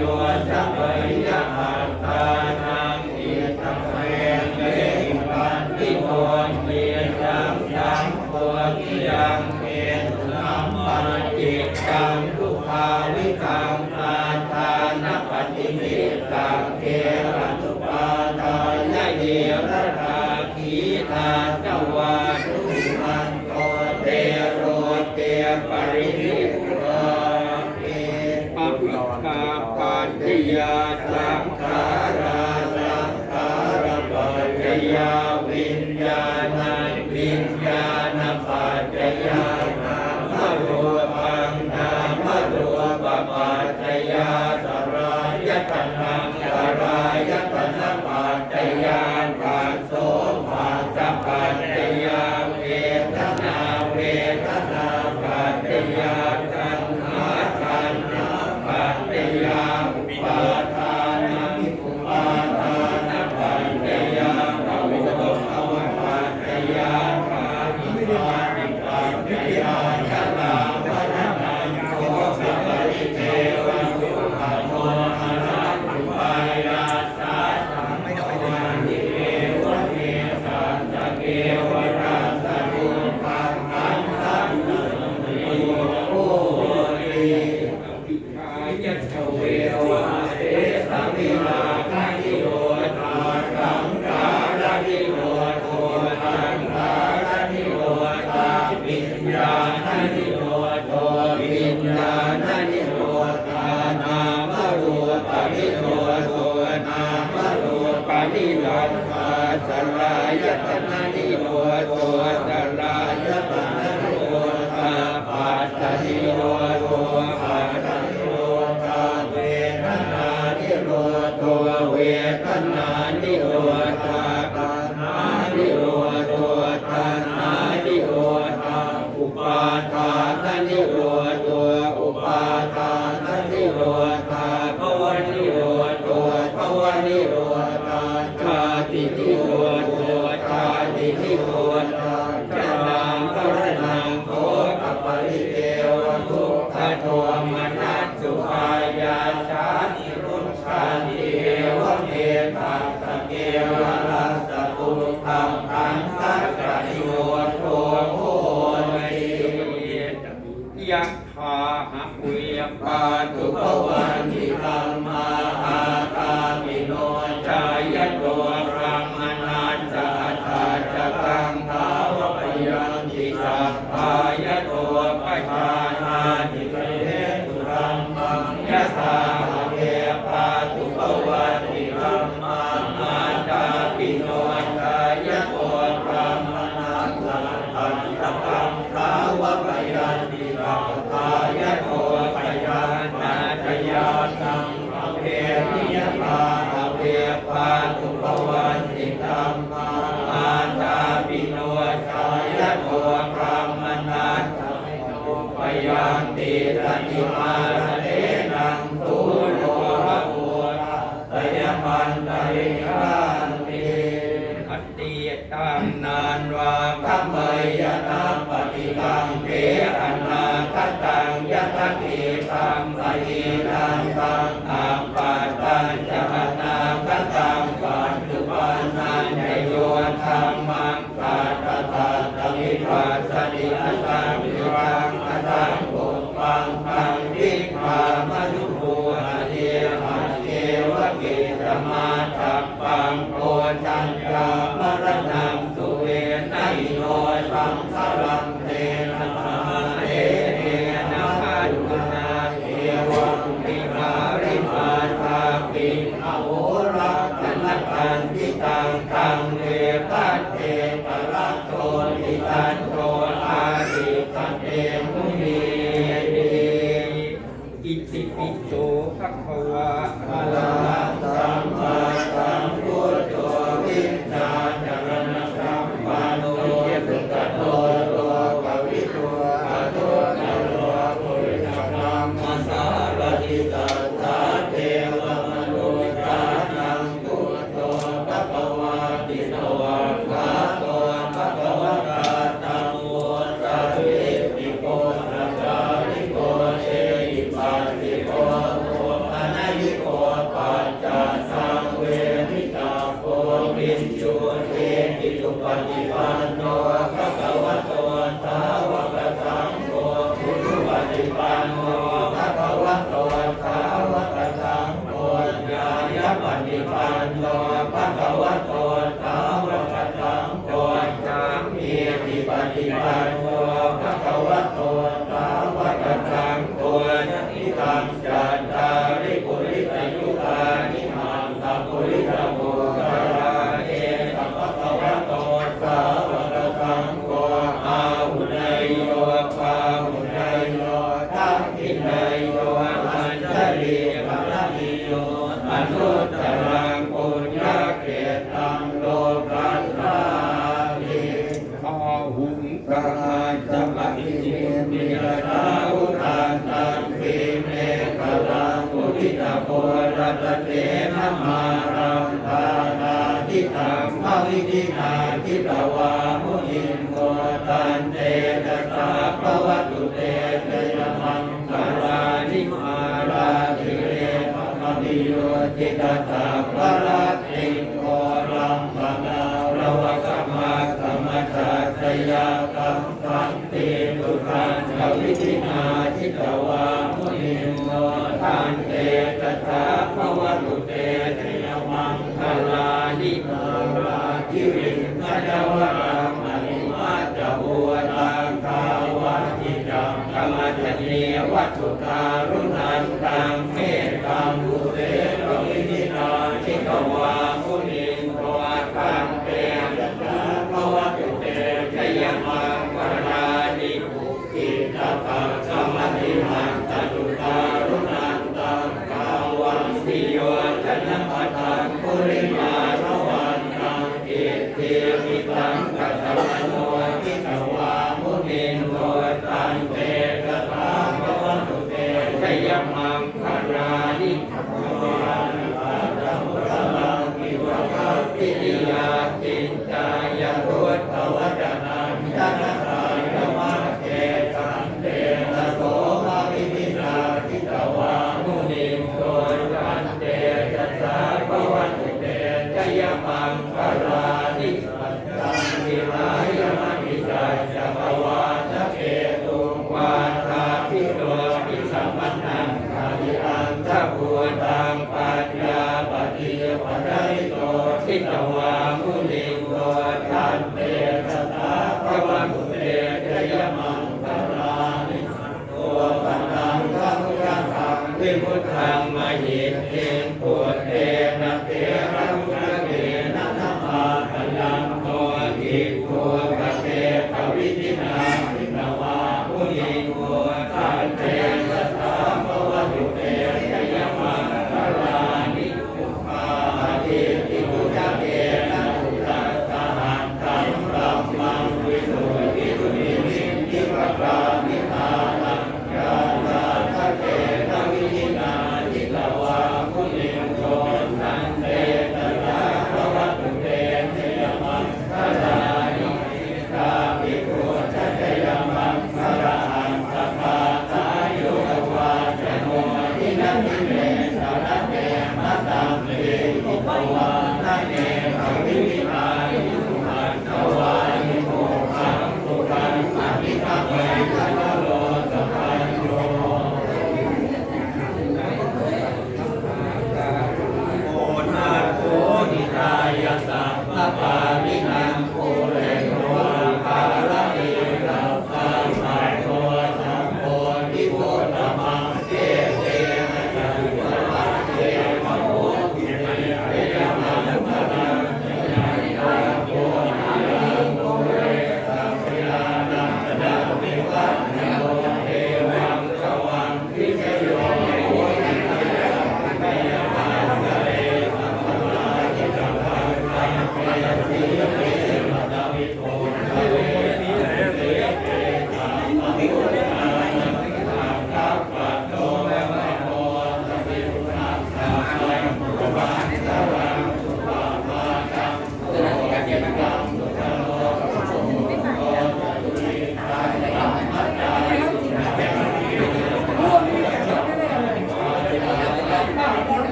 โยสัพพิยา ยตัวพรามนาสัมปุปยังติระนิมา ว ปินโนเวปิจุปฏิปันโวั คั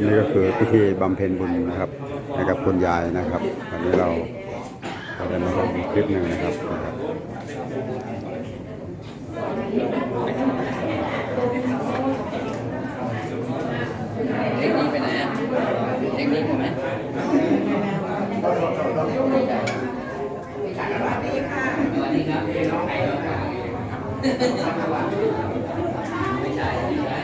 นี่ก็คือพิธีบำเพ็ญบุญนะครับให้กับคุณยายนะครับวันนี้เราเราได้มาทำคลิปหนึ่งนะครับนะครับเด็กนี้ไปไหนอะเด็กนี้ไปไหมสวัสดีครับไม่ใช่ไม่ใช่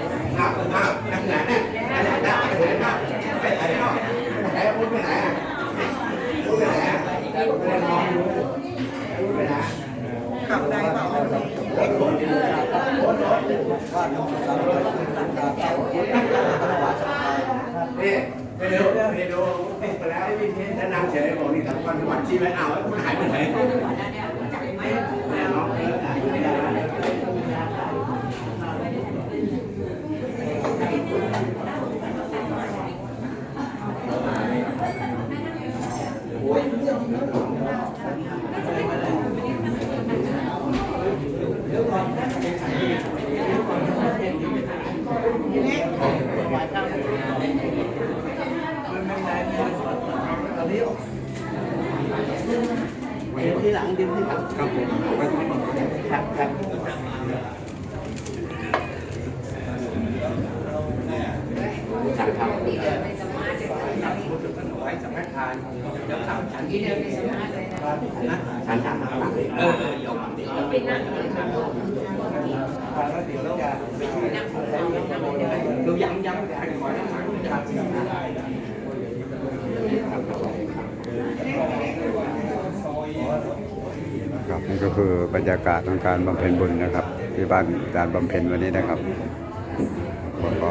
นี่ไปดูไปดูไปแล้วไอ้พี่เทนแนะนำเฉยบอกนี่ทำความจังหวัดชี้ไว้เอาไอ้คุณหายไปไหน ที่หลังดินที่หลังครับผมครับครับสั่งทำไว้สำนักทานเดี๋ยวทำฉันที่เดิมในสมาเลยนะฉันทำทามหลังเลยเออเออยกเดี๋ยวไปนั่งเล้วเดี๋ยวเราจะดูยังยังเดี๋ยวก่อนนะ ครับ นี่ก็คือบรรยากาศของการบำเพ็ญบุญนะครับ ที่บ้านการบำเพ็ญวันนี้นะครับผมก็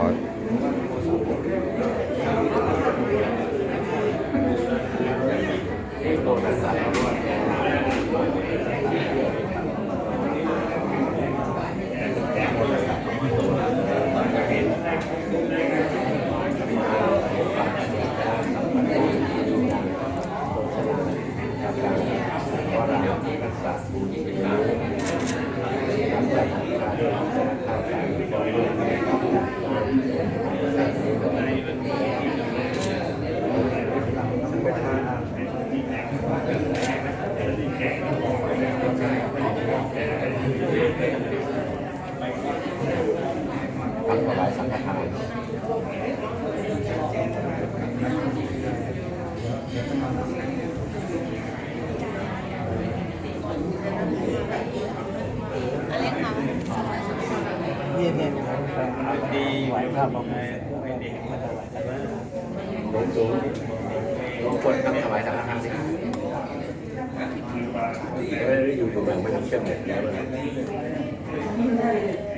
ทำถวายสังฆทาน นี่เนี่ยดีไหว ภาพของเป็นเด็กมาถวายสังฆทาหลวงสูงหลวงคนทำถวายสังฆทานสิไม่ได้อยู่อยู่แบบไม่ทำเชื่อมเด็ดแล้วเลย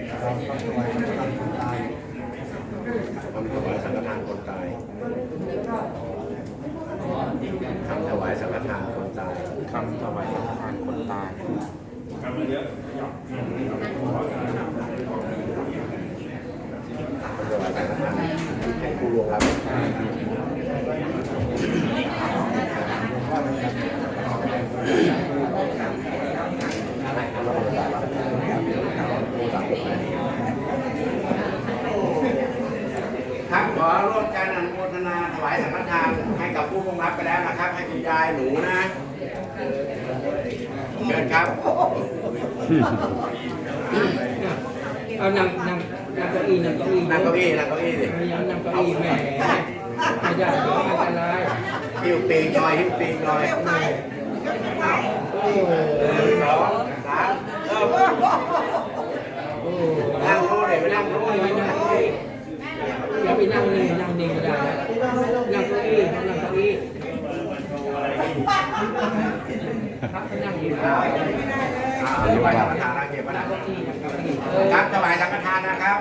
ทำถวายสังฆทานคนตายทำถวายสังฆทานคนตายทำถวายสังฆทานคนตาย ถวายสังฆทานให้ผู้ร่วงรับให้ผู้รับ ครับขอร่วมกันอนุโมทนาถวายสังฆทานให้กับผู้ร่วงรับไปแล้วนะครับ ให้คุณยายหนูนะเชิญ ครับ เอานั่งนั่งนั่งเก้าอี้นั่งเก้าอี้นั่งเก้าอี้นั่งเก้าอี้สิพยายามนั่งเก้าอี้แม่ไม่ได้เดี๋ยวอันตรายหิ้วปีกหน่อยหิ้วปีกหน่อยโอ้ หนึ่งสองสามเริ่ม โอ้ นั่งรู้เลยไปนั่งรู้ ไม่ เลย นั่งอย่าไปนั่งนี่นั่งนี่ก็ได้นั่งเก้าอี้นั่งเก้าอี้พักไปนั่งอยู่ครับ ถวายสังฆทานนะเก็บไว้นะ เก้าอี้นั่งเก้าอี้เออ ครับถวายสังฆทานนะครับ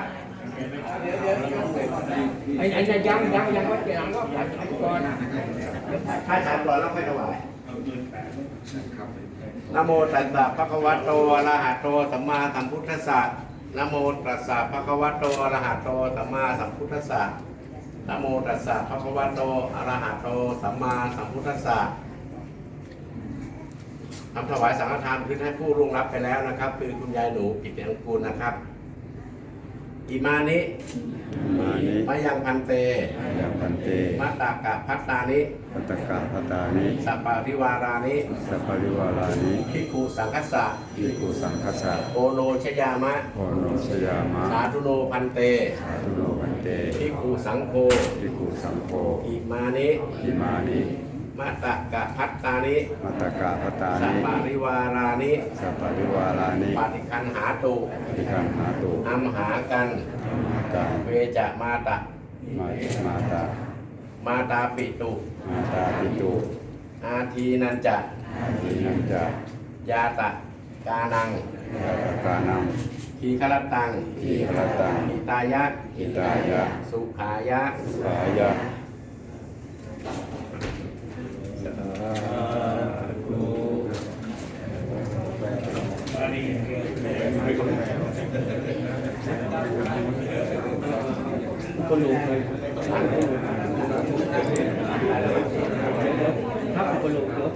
ไอ้ไอ้นั่นยังยังยังว่าเดี๋ยวหลังก็ผ่านก่อนถ้าฉันก่อนแล้วค่อยถวายนะโมตัสสะภะคะวะโตอะระหะโตสัมมาสัมพุทธัสสะนะโมตัสสะภะคะวะโตอะระหะโตสัมมาสัมพุทธัสสะนะโมตัสสะภะคะวะโตอะระหะโตสัมมาสัมพุทธัสสะทำถวายสังฆทานขึ้นให้ผู้ร่วงรับไปแล้วนะครับ คือคุณยายหนูกิตติยงกูลนะครับ อิมานิมานิมะยังพันเตยาปันเตมัตตากะพัตตานิปัตตกาพัตตานิสัปปะริวารานิสัพพะริวารานิพิกขุสังคัสสะอิกุสังคัสสะโอโนชยามะ โอโนสยามะสาธุโนพันเตสาธุโนวันเตพิกขุสังโฆอิกุสังโฆอิมานิ อิมานิ มัตตกะพัตตานิมัตตกาพัตตาสัปนิปะริวารานิสัพพะริวารานิปฏิคันหาตุอิคันหาตุอัมหากันกาเวจะมาตะ มามาตามาตาปิตุ มาตาปิตุอาทีนันจะอาทินันจะยาตะกานังยาตกานังทีคลตังทีฆรตังอิตายะ อิตายะสุขายะ สายะ คนรู้เลยครับคนรู้ครั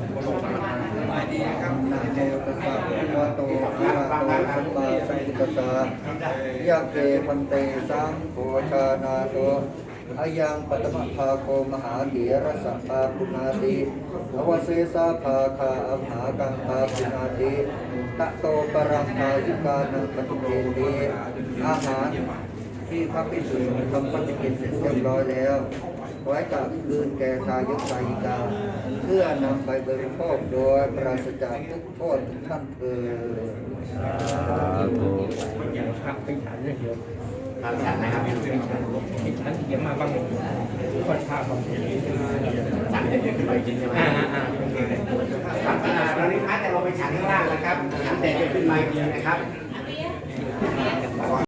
บนะโมตัสสะภะคะวะโตอะระหะโตสัมมาสัมพุทธัสสะยะเกพันเตสังโฆชานาโตอายังปัตมะภาโกมหาเถรสัพพาปุนาติอวเสสาภาคาอมหากังภาปุนาติ ตะโตปรังภายุกานังปฏิเกติอาหารที่พระภิกษุสงฆ์ทำปฏิกิริเสร็จเรียบร้อยแล้วไว้กับคืนแก่ทายกทายิกา เพื่อนำไปบริโภคโดยปราศจากทุกโทษทุกท่านเถิดสาธุครับไปฉันเลยเดี๋ยวทานฉันนะครับไปฉันเดี๋ยวมาบ้างคนพาบางทีฉันจะเดินขึ้นไปกินใช่ไหม อ่าอ่าอ่าโอเคครับขณะตอนนี้พระจะลงไปฉันข้างล่างนะครับฉันแต่จะขึ้นมากินนะครับ